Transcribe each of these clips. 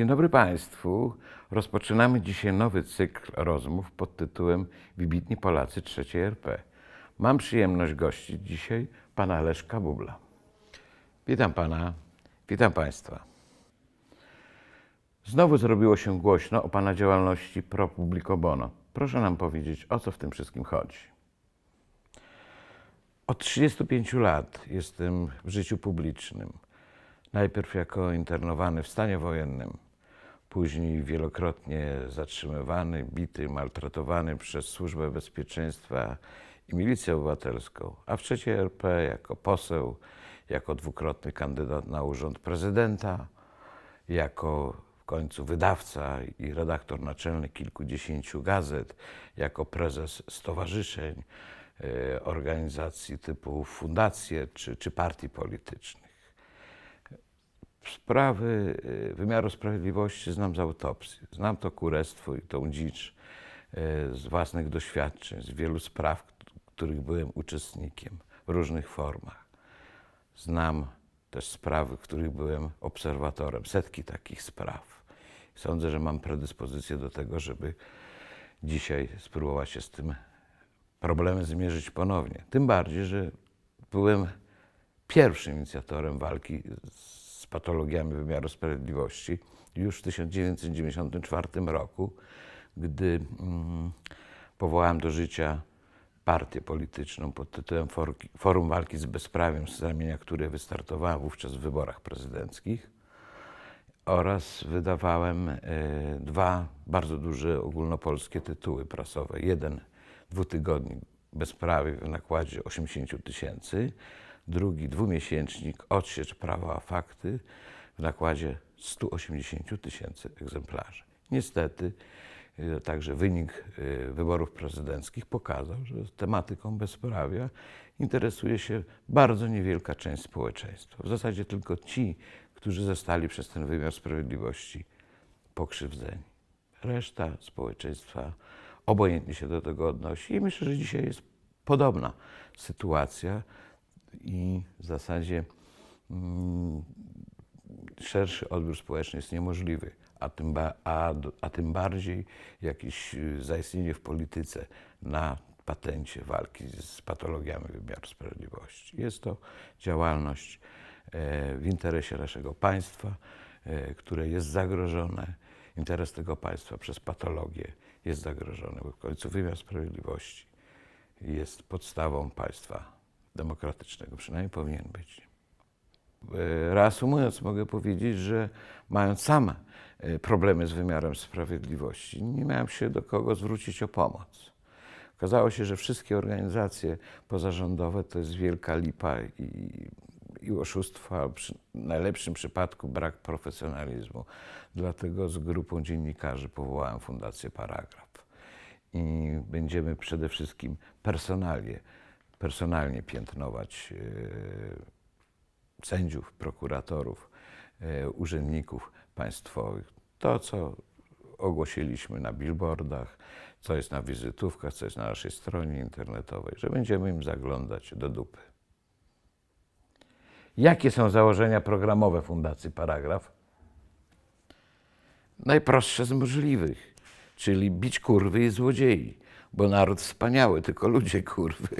Dzień dobry Państwu. Rozpoczynamy dzisiaj nowy cykl rozmów pod tytułem Wybitni Polacy III RP. Mam przyjemność gościć dzisiaj pana Leszka Bubla. Witam pana, witam Państwa. Znowu zrobiło się głośno o pana działalności pro publico bono. Proszę nam powiedzieć, o co w tym wszystkim chodzi. Od 35 lat jestem w życiu publicznym. Najpierw jako internowany w stanie wojennym, później wielokrotnie zatrzymywany, bity, maltretowany przez Służbę Bezpieczeństwa i Milicję Obywatelską, a w trzeciej RP jako poseł, jako dwukrotny kandydat na urząd prezydenta, jako końcu wydawca i redaktor naczelny kilkudziesięciu gazet, jako prezes stowarzyszeń, e, organizacji typu fundacje czy, czy partii politycznych. Sprawy y, wymiaru sprawiedliwości znam z autopsji. Znam to kurestwo i tą dzicz y, z własnych doświadczeń, z wielu spraw, których byłem uczestnikiem w różnych formach. Znam też sprawy, w których byłem obserwatorem, setki takich spraw. Sądzę, że mam predyspozycję do tego, żeby dzisiaj spróbować się z tym problemem zmierzyć ponownie. Tym bardziej, że byłem pierwszym inicjatorem walki z patologiami wymiaru sprawiedliwości już w 1994 roku, gdy mm, powołałem do życia partię polityczną pod tytułem Forum Walki z Bezprawiem, z ramienia której wystartowałem wówczas w wyborach prezydenckich oraz wydawałem e, dwa bardzo duże ogólnopolskie tytuły prasowe. Jeden dwutygodnik bezprawie w nakładzie 80 tysięcy, drugi dwumiesięcznik Odsiecz Prawa Fakty w nakładzie 180 tysięcy egzemplarzy. Niestety e, także wynik e, wyborów prezydenckich pokazał, że tematyką bezprawia interesuje się bardzo niewielka część społeczeństwa. W zasadzie tylko ci, którzy zostali przez ten wymiar sprawiedliwości pokrzywdzeni. Reszta społeczeństwa obojętnie się do tego odnosi i myślę, że dzisiaj jest podobna sytuacja i w zasadzie mm, szerszy odbiór społeczny jest niemożliwy, a tym, ba- a, a tym bardziej jakieś y, zaistnienie w polityce na patencie walki z patologiami wymiaru sprawiedliwości. Jest to działalność w interesie naszego państwa, e, które jest zagrożone. Interes tego państwa przez patologię jest zagrożony, bo w końcu wymiar sprawiedliwości jest podstawą państwa demokratycznego, przynajmniej powinien być. E, Reasumując, mogę powiedzieć, że mając sam e, problemy z wymiarem sprawiedliwości, nie miałem się do kogo zwrócić o pomoc. Okazało się, że wszystkie organizacje pozarządowe to jest wielka lipa i, i oszustwo, a przy najlepszym przypadku brak profesjonalizmu. Dlatego z grupą dziennikarzy powołałem Fundację Paragraf. I będziemy przede wszystkim personalnie, personalnie piętnować e, sędziów, prokuratorów, e, urzędników państwowych. To, co ogłosiliśmy na billboardach, co jest na wizytówkach, co jest na naszej stronie internetowej, że będziemy im zaglądać do dupy. Jakie są założenia programowe Fundacji Paragraf? Najprostsze z możliwych, czyli bić kurwy i złodziei, bo naród wspaniały, tylko ludzie kurwy.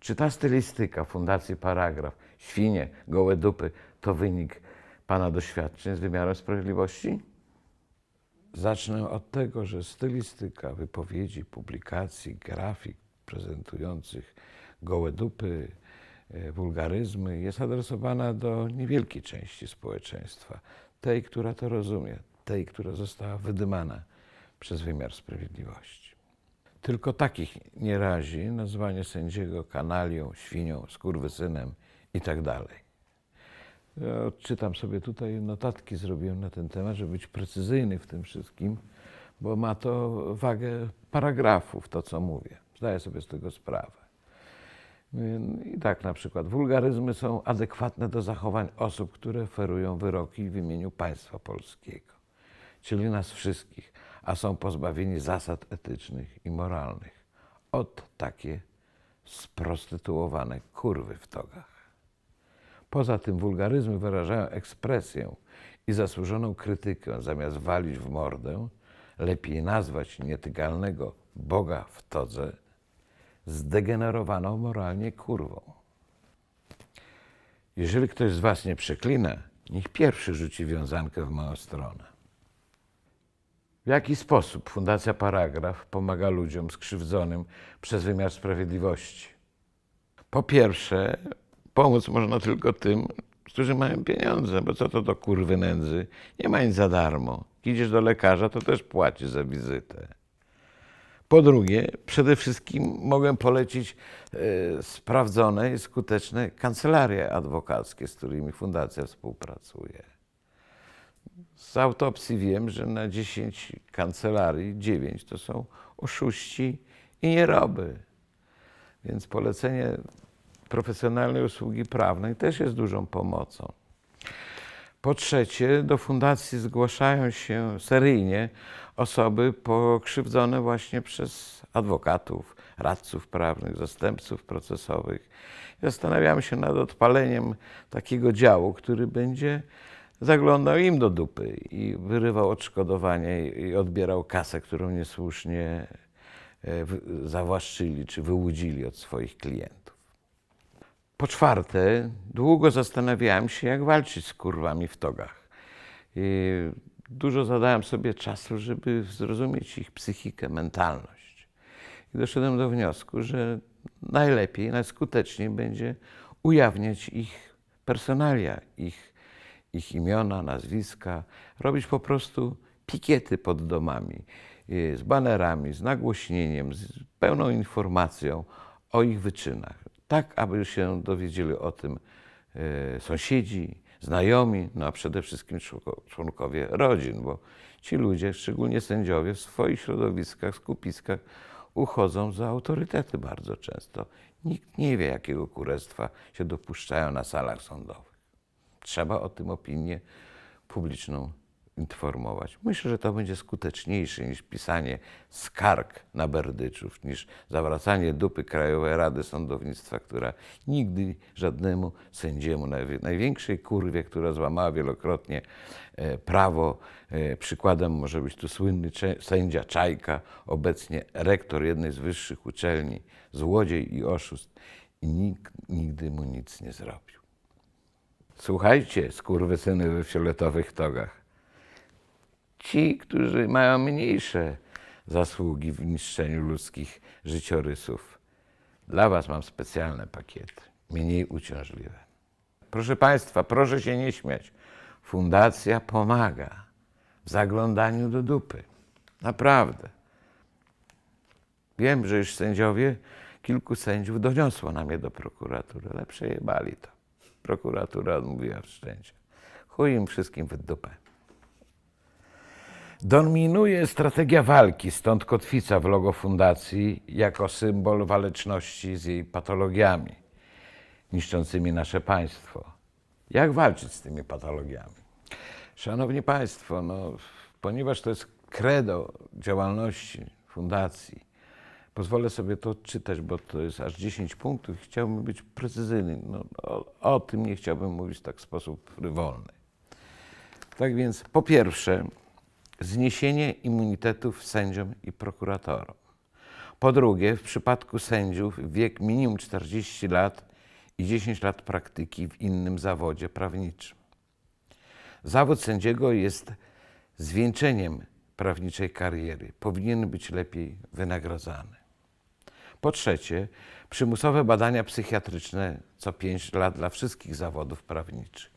Czy ta stylistyka Fundacji Paragraf, świnie, gołe dupy, to wynik Pana doświadczeń z wymiarem sprawiedliwości? Zacznę od tego, że stylistyka wypowiedzi, publikacji, grafik prezentujących gołe dupy, wulgaryzmy jest adresowana do niewielkiej części społeczeństwa, tej, która to rozumie, tej, która została wydymana przez wymiar sprawiedliwości. Tylko takich nie razi nazwanie sędziego kanalią, świnią, skurwysynem i tak. Ja odczytam sobie tutaj notatki, zrobiłem na ten temat, żeby być precyzyjny w tym wszystkim, bo ma to wagę paragrafów, to co mówię. Zdaję sobie z tego sprawę. I tak na przykład wulgaryzmy są adekwatne do zachowań osób, które oferują wyroki w imieniu państwa polskiego. czyli nas wszystkich, a są pozbawieni zasad etycznych i moralnych. Ot takie sprostytuowane kurwy w togach. Poza tym wulgaryzmy wyrażają ekspresję i zasłużoną krytykę. Zamiast walić w mordę, lepiej nazwać nietykalnego Boga w todze zdegenerowaną moralnie kurwą. Jeżeli ktoś z Was nie przeklina, niech pierwszy rzuci wiązankę w moją stronę. W jaki sposób Fundacja Paragraf pomaga ludziom skrzywdzonym przez wymiar sprawiedliwości? Po pierwsze, pomóc można tylko tym, którzy mają pieniądze, bo co to do kurwy nędzy? Nie ma nic za darmo. Idziesz do lekarza, to też płaci za wizytę. Po drugie, przede wszystkim mogę polecić e, sprawdzone i skuteczne kancelarie adwokackie, z którymi fundacja współpracuje. Z autopsji wiem, że na 10 kancelarii 9 to są oszuści i nieroby. Więc polecenie profesjonalnej usługi prawnej też jest dużą pomocą. Po trzecie, do fundacji zgłaszają się seryjnie osoby pokrzywdzone właśnie przez adwokatów, radców prawnych, zastępców procesowych. Zastanawiamy się nad odpaleniem takiego działu, który będzie zaglądał im do dupy i wyrywał odszkodowanie i odbierał kasę, którą niesłusznie e, zawłaszczyli czy wyłudzili od swoich klientów. Po czwarte, długo zastanawiałem się, jak walczyć z kurwami w togach. I dużo zadałem sobie czasu, żeby zrozumieć ich psychikę, mentalność. I doszedłem do wniosku, że najlepiej, najskuteczniej będzie ujawniać ich personalia, ich, ich imiona, nazwiska, robić po prostu pikiety pod domami y, z banerami, z nagłośnieniem, z pełną informacją o ich wyczynach, tak aby się dowiedzieli o tym e, sąsiedzi, znajomi, no a przede wszystkim członko- członkowie rodzin, bo ci ludzie, szczególnie sędziowie, w swoich środowiskach, skupiskach uchodzą za autorytety bardzo często. Nikt nie wie, jakiego kurestwa się dopuszczają na salach sądowych. Trzeba o tym opinię publiczną informować. Myślę, że to będzie skuteczniejsze niż pisanie skarg na berdyczów, niż zawracanie dupy Krajowej Rady Sądownictwa, która nigdy żadnemu sędziemu, największej kurwie, która złamała wielokrotnie e, prawo, e, przykładem może być tu słynny sędzia Czajka, obecnie rektor jednej z wyższych uczelni, złodziej i oszust i nikt nigdy mu nic nie zrobił. Słuchajcie, skurwysyny we fioletowych togach. Ci, którzy mają mniejsze zasługi w niszczeniu ludzkich życiorysów, dla Was mam specjalne pakiety, mniej uciążliwe. Proszę Państwa, proszę się nie śmiać. Fundacja pomaga w zaglądaniu do dupy. Naprawdę. Wiem, że już sędziowie, kilku sędziów doniosło na mnie do prokuratury, ale przejebali to. Prokuratura odmówiła wszczęcia. Chuj im wszystkim w dupę. Dominuje strategia walki, stąd kotwica w logo fundacji jako symbol waleczności z jej patologiami niszczącymi nasze państwo. Jak walczyć z tymi patologiami? Szanowni Państwo, no, ponieważ to jest credo działalności fundacji, pozwolę sobie to odczytać, bo to jest aż 10 punktów chciałbym być precyzyjny. No, o, o tym nie chciałbym mówić tak w sposób frywolny. Tak więc, po pierwsze, zniesienie immunitetów sędziom i prokuratorom. Po drugie, w przypadku sędziów wiek minimum 40 lat i 10 lat praktyki w innym zawodzie prawniczym. Zawód sędziego jest zwieńczeniem prawniczej kariery. Powinien być lepiej wynagradzany. Po trzecie, przymusowe badania psychiatryczne co 5 lat dla wszystkich zawodów prawniczych.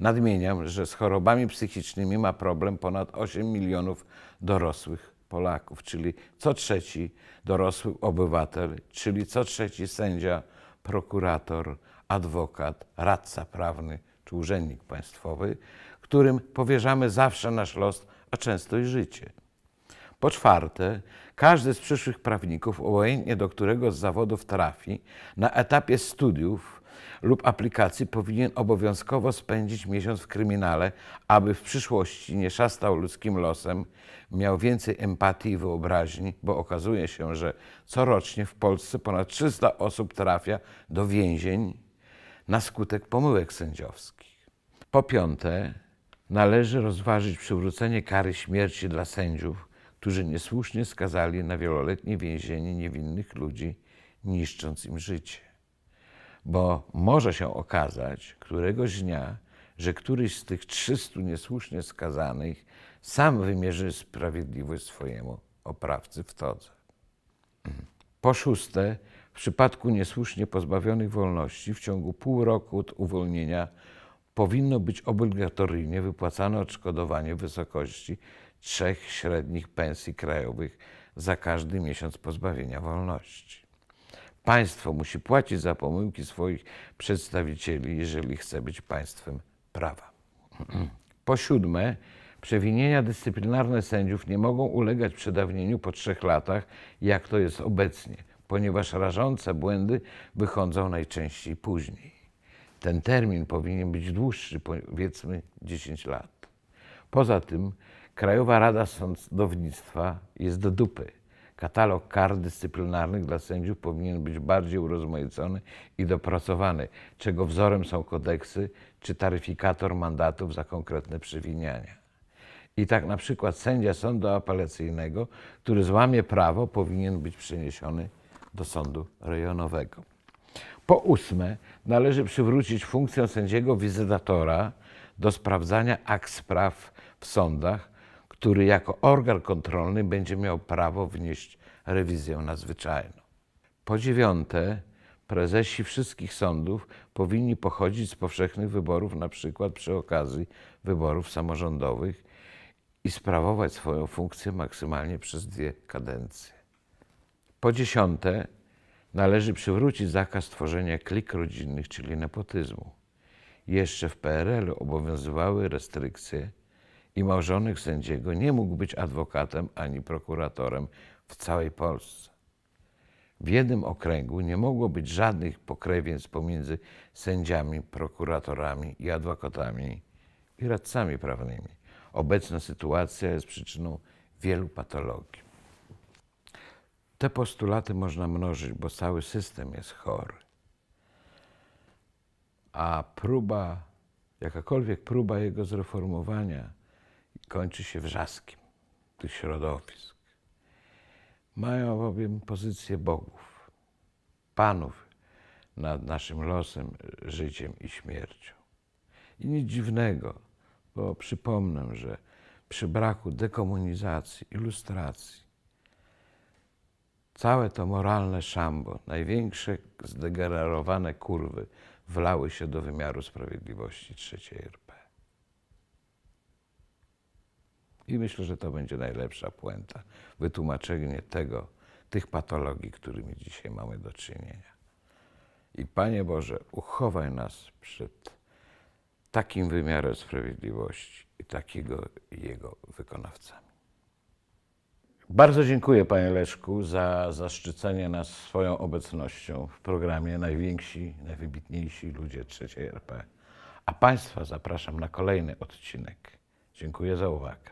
Nadmieniam, że z chorobami psychicznymi ma problem ponad 8 milionów dorosłych Polaków, czyli co trzeci dorosły obywatel, czyli co trzeci sędzia, prokurator, adwokat, radca prawny czy urzędnik państwowy, którym powierzamy zawsze nasz los, a często i życie. Po czwarte, każdy z przyszłych prawników, obojętnie do którego z zawodów trafi, na etapie studiów lub aplikacji powinien obowiązkowo spędzić miesiąc w kryminale, aby w przyszłości nie szastał ludzkim losem, miał więcej empatii i wyobraźni, bo okazuje się, że corocznie w Polsce ponad 300 osób trafia do więzień na skutek pomyłek sędziowskich. Po piąte, należy rozważyć przywrócenie kary śmierci dla sędziów, którzy niesłusznie skazali na wieloletnie więzienie niewinnych ludzi, niszcząc im życie. Bo może się okazać któregoś dnia, że któryś z tych 300 niesłusznie skazanych sam wymierzy sprawiedliwość swojemu oprawcy w todze. Po szóste, w przypadku niesłusznie pozbawionych wolności w ciągu pół roku od uwolnienia powinno być obligatoryjnie wypłacane odszkodowanie w wysokości trzech średnich pensji krajowych za każdy miesiąc pozbawienia wolności. Państwo musi płacić za pomyłki swoich przedstawicieli, jeżeli chce być państwem prawa. Po siódme, przewinienia dyscyplinarne sędziów nie mogą ulegać przedawnieniu po trzech latach, jak to jest obecnie, ponieważ rażące błędy wychodzą najczęściej później. Ten termin powinien być dłuższy, powiedzmy 10 lat. Poza tym Krajowa Rada Sądownictwa jest do dupy. Katalog kar dyscyplinarnych dla sędziów powinien być bardziej urozmaicony i dopracowany, czego wzorem są kodeksy czy taryfikator mandatów za konkretne przewiniania. I tak na przykład sędzia sądu apelacyjnego, który złamie prawo, powinien być przeniesiony do sądu rejonowego. Po ósme, należy przywrócić funkcję sędziego wizytatora do sprawdzania akt spraw w sądach, który jako organ kontrolny będzie miał prawo wnieść rewizję nadzwyczajną. Po dziewiąte, prezesi wszystkich sądów powinni pochodzić z powszechnych wyborów, na przykład przy okazji wyborów samorządowych i sprawować swoją funkcję maksymalnie przez dwie kadencje. Po dziesiąte, należy przywrócić zakaz tworzenia klik rodzinnych, czyli nepotyzmu. Jeszcze w PRL obowiązywały restrykcje i małżonek sędziego nie mógł być adwokatem ani prokuratorem w całej Polsce. W jednym okręgu nie mogło być żadnych pokrewieństw pomiędzy sędziami, prokuratorami i adwokatami i radcami prawnymi. Obecna sytuacja jest przyczyną wielu patologii. Te postulaty można mnożyć, bo cały system jest chory. A próba, jakakolwiek próba jego zreformowania kończy się wrzaskiem tych środowisk. Mają bowiem pozycję bogów, panów nad naszym losem, życiem i śmiercią. I nic dziwnego, bo przypomnę, że przy braku dekomunizacji, ilustracji, całe to moralne szambo, największe zdegenerowane kurwy wlały się do wymiaru sprawiedliwości RP. I myślę, że to będzie najlepsza puenta, wytłumaczenie tego, tych patologii, którymi dzisiaj mamy do czynienia. I Panie Boże, uchowaj nas przed takim wymiarem sprawiedliwości i takiego jego wykonawcami. Bardzo dziękuję Panie Leszku za zaszczycenie nas swoją obecnością w programie Najwięksi, Najwybitniejsi Ludzie III RP. A Państwa zapraszam na kolejny odcinek. Dziękuję za uwagę.